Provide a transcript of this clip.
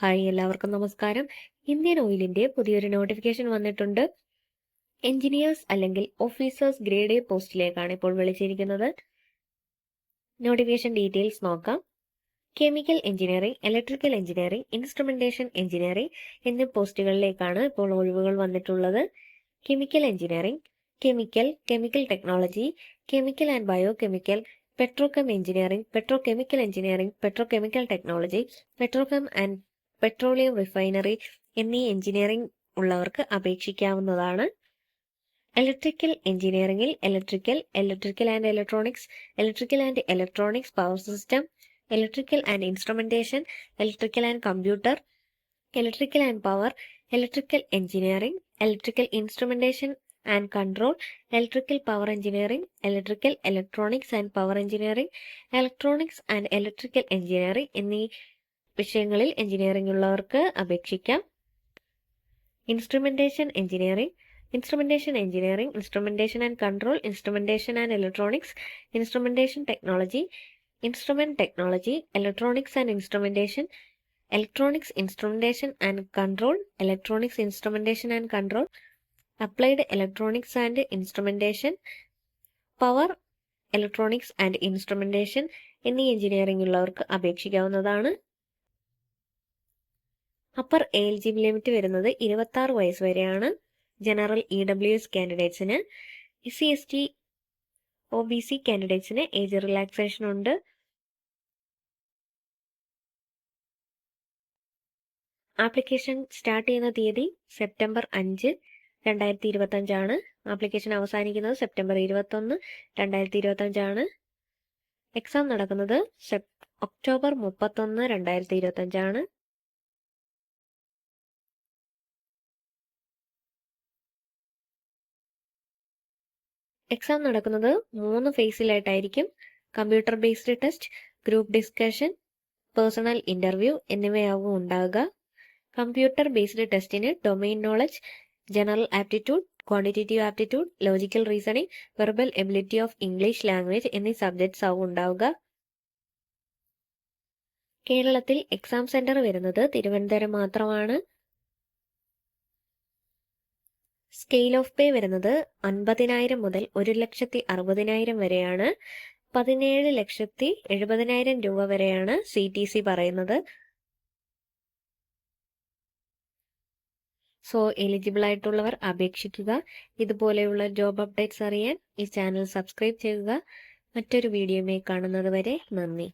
Hi എല്ലാവർക്കും നമസ്കാരം. Indian ഓയിലിന്റെ പുതിയൊരു നോട്ടിഫിക്കേഷൻ വന്നിട്ടുണ്ട്. എഞ്ചിനീയേഴ്സ് അല്ലെങ്കിൽ ഓഫീസേഴ്സ് ഗ്രേഡ് എ പോസ്റ്റിലേക്കാണ് ഇപ്പോൾ വിളിച്ചിരിക്കുന്നത്. നോട്ടിഫിക്കേഷൻ ഡീറ്റെയിൽസ് നോക്കാം. Chemical engineering electrical engineering instrumentation engineering എന്നീ പോസ്റ്റുകളിലേക്കാണ് ഇപ്പോൾ ഒഴിവുകൾ വന്നിട്ടുള്ളത്. Chemical engineering chemical chemical technology chemical and bio chemical petrochem engineering petrochemical engineering petrochemical technology petrochem and petroleum refinery എന്നീ എഞ്ചിനീയറിംഗ് ഉള്ളവർക്ക് അപേക്ഷിക്കാവുന്നതാണ്. ഇലക്ട്രിക്കൽ എഞ്ചിനീയറിംഗിൽ electrical electrical and electronics electrical and electronics power system electrical and instrumentation electrical and computer electrical and power electrical engineering electrical instrumentation and control electrical power engineering electrical electronics and power engineering electronics and electrical engineering എന്നീ വിഷയങ്ങളിൽ engineering ഉള്ളവർക്ക് അപേക്ഷിക്കാം. Instrumentation engineering instrumentation engineering instrumentation and control instrumentation and electronics instrumentation technology instrument technology electronics and instrumentation electronics instrumentation and control electronics instrumentation and control applied electronics and instrumentation power electronics and instrumentation എന്നീ engineering ഉള്ളവർക്ക് അപേക്ഷിക്കാവുന്നതാണ്. Upper age limit വരുന്നത് ഇരുപത്തി ആറ് വയസ്സ് വരെയാണ്. General E W S കാൻഡിഡേറ്റ്സിന് S C S T O B C കാൻഡിഡേറ്റ്സിന് age relaxation ഉണ്ട്. Application start ചെയ്യുന്ന തീയതി സെപ്റ്റംബർ അഞ്ച് രണ്ടായിരത്തി ഇരുപത്തഞ്ചാണ് ആപ്ലിക്കേഷൻ അവസാനിക്കുന്നത് സെപ്റ്റംബർ ഇരുപത്തൊന്ന് രണ്ടായിരത്തി ഇരുപത്തഞ്ചാണ് എക്സാം നടക്കുന്നത് ഒക്ടോബർ മുപ്പത്തൊന്ന് രണ്ടായിരത്തി ഇരുപത്തഞ്ചാണ് എക്സാം നടക്കുന്നത് മൂന്ന് ഫേസിലായിട്ടായിരിക്കും computer based test group discussion personal interview എന്നിവയാവും ഉണ്ടാകുക കമ്പ്യൂട്ടർ ബേസ്ഡ് ടെസ്റ്റിന് domain knowledge general aptitude quantitative aptitude logical reasoning verbal ability of English language എന്നീ സബ്ജക്ട്സ് ആവും ഉണ്ടാവുക. കേരളത്തിൽ എക്സാം സെന്റർ വരുന്നത് തിരുവനന്തപുരം മാത്രമാണ്. സ്കെയിൽ ഓഫ് പേ വരുന്നത് അൻപതിനായിരം മുതൽ ഒരു ലക്ഷത്തി അറുപതിനായിരം വരെയാണ്. പതിനേഴ് ലക്ഷത്തി എഴുപതിനായിരം രൂപ വരെയാണ് സി ടി സി പറയുന്നത്. സോ എലിജിബിൾ ആയിട്ടുള്ളവർ അപേക്ഷിക്കുക. ഇതുപോലെയുള്ള ജോബ് അപ്ഡേറ്റ്സ് അറിയാൻ ഈ ചാനൽ സബ്സ്ക്രൈബ് ചെയ്യുക. മറ്റൊരു വീഡിയോയുമായി കാണുന്നത് വരെ നന്ദി.